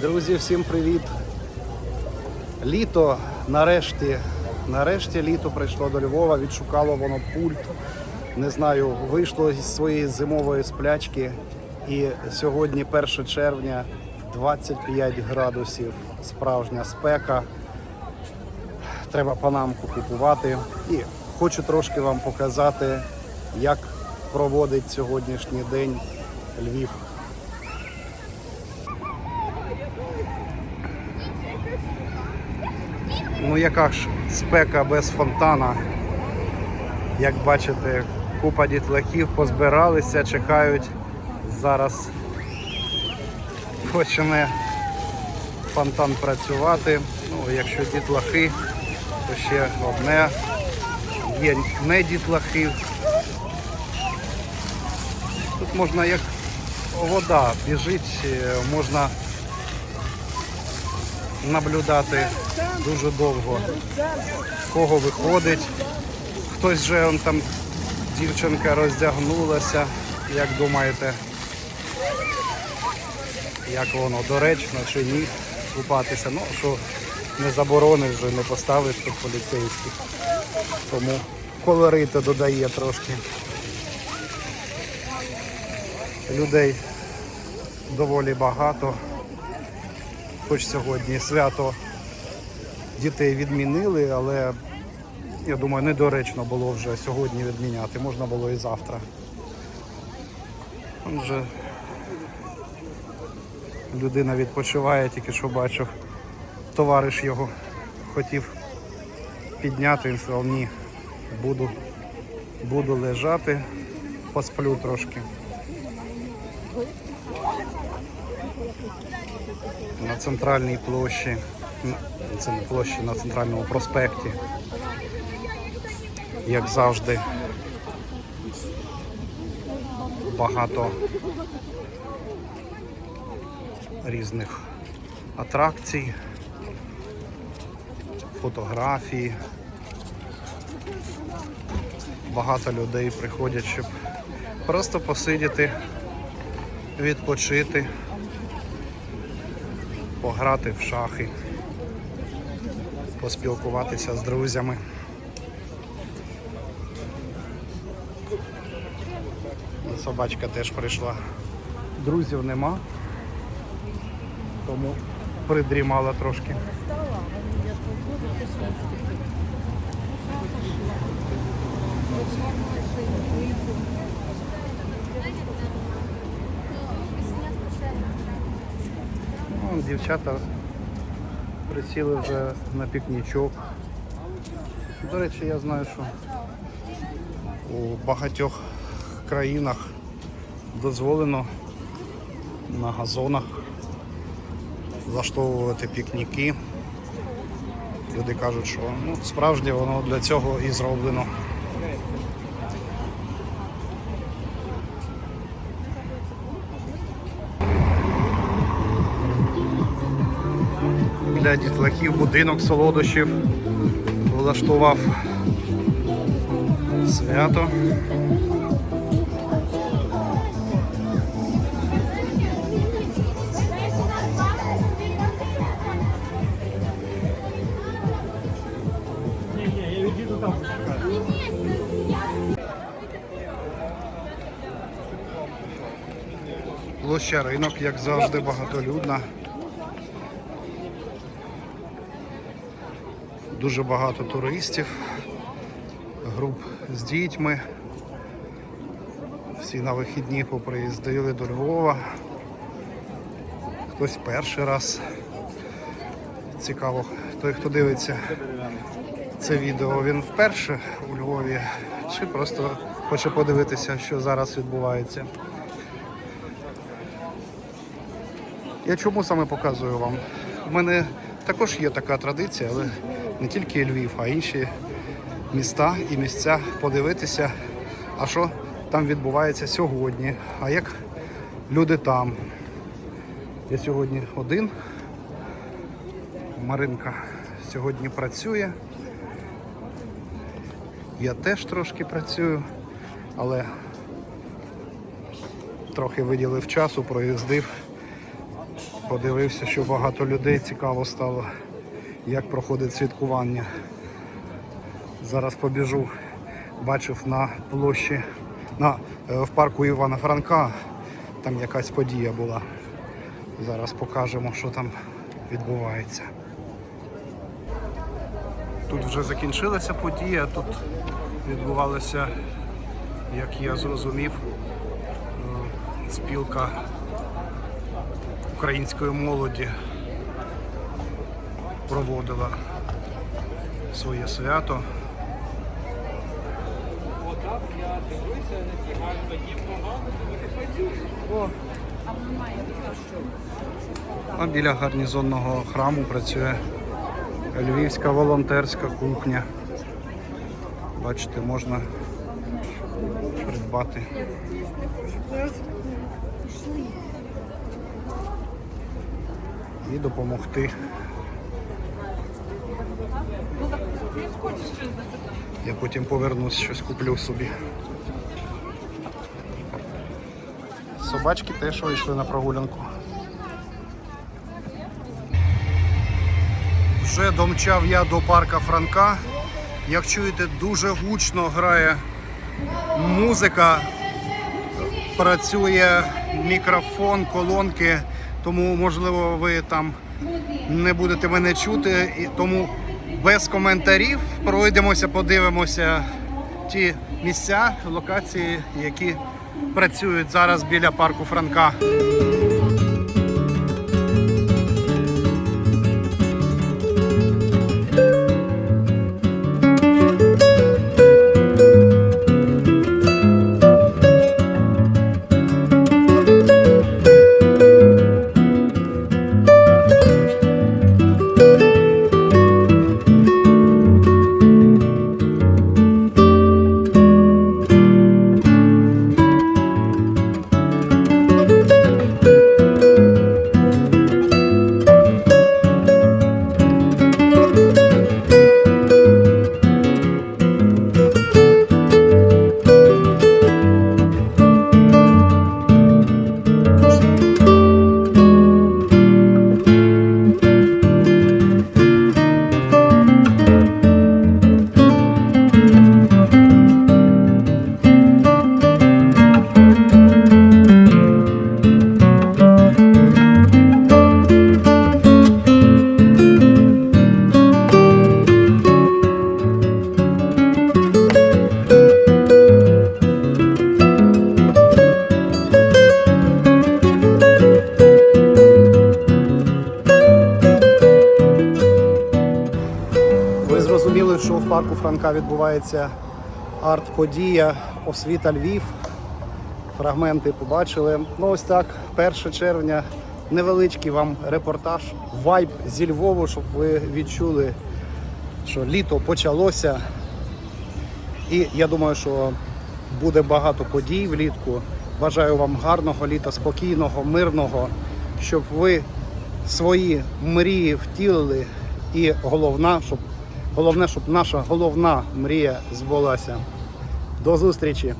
Друзі, всім привіт! Літо нарешті, нарешті літо прийшло до Львова, відшукало воно пульт. Не знаю, вийшло зі своєї зимової сплячки. І сьогодні, 1 червня, 25 градусів, справжня спека. Треба панамку купувати. І хочу трошки вам показати, як проводить сьогоднішній день Львів. Ну яка ж спека без фонтана. Як бачите, купа дітлахів позбиралися, чекають. Зараз почне фонтан працювати. Ну, якщо дітлахи, то ще одне. Є не дітлахи. Тут можна як вода біжить, можна наблюдати дуже довго, кого виходить. Хтось же он там дівчинка роздягнулася. Як думаєте, як воно доречно чи ні купатися? Ну, що не заборониш вже, не поставиш тут поліцейських. Тому колорити додає трошки. Людей доволі багато. Хоч сьогодні свято дітей відмінили, але я думаю, недоречно було вже сьогодні відміняти. Можна було і завтра. Вже людина відпочиває, тільки що бачив. Товариш його хотів підняти, він сказав, ні, буду, буду лежати, посплю трошки. На центральній площі, це не площі на центральному проспекті. Як завжди, багато різних атракцій, фотографії. Багато людей приходять, щоб просто посидіти, відпочити пограти в шахи, поспілкуватися з друзями. Собачка теж прийшла. Друзів нема, тому придрімала трошки. Вон дівчата присіли вже на пікнічок. До речі, я знаю, що у багатьох країнах дозволено на газонах влаштовувати пікніки. Люди кажуть, що ну, справжнє воно для цього і зроблено. Для дітлахів будинок солодощів влаштував свято. Площа ринок, як завжди, багатолюдна. Дуже багато туристів, груп з дітьми. Всі на вихідні поприїздили до Львова. Хтось перший раз. Цікаво, той, хто дивиться це відео, він вперше у Львові чи просто хоче подивитися, що зараз відбувається. Я чому саме показую вам? У мене також є така традиція, але не тільки Львів, а інші міста і місця подивитися, а що там відбувається сьогодні, а як люди там. Я сьогодні один. Маринка сьогодні працює. Я теж трошки працюю, але трохи виділив часу, проїздив Подивився, що багато людей цікаво стало, як проходить святкування. Зараз побіжу. Бачив на площі на, е, в парку Івана Франка. Там якась подія була. Зараз покажемо, що там відбувається. Тут вже закінчилася подія. Тут відбувалося, як я зрозумів, е, спілка української молоді проводила своє свято. А біля гарнізонного храму працює львівська волонтерська кухня. Бачите, можна придбати. І допомогти. Я потім повернусь, щось куплю собі. Собачки теж вийшли на прогулянку. Вже домчав я до парка Франка. Як чуєте, дуже гучно грає музика, працює мікрофон, колонки, тому можливо ви там не будете мене чути. Тому без коментарів пройдемося, подивимося ті місця, локації, які працюють зараз біля парку Франка. Відбувається арт-подія Освіта Львів. Фрагменти побачили. Ну ось так, 1 червня, невеличкий вам репортаж, вайб зі Львову, щоб ви відчули, що літо почалося. І я думаю, що буде багато подій влітку. Бажаю вам гарного літа, спокійного, мирного, щоб ви свої мрії втілили. І головна, щоб головне, щоб наша головна мрія збулася. До зустрічі!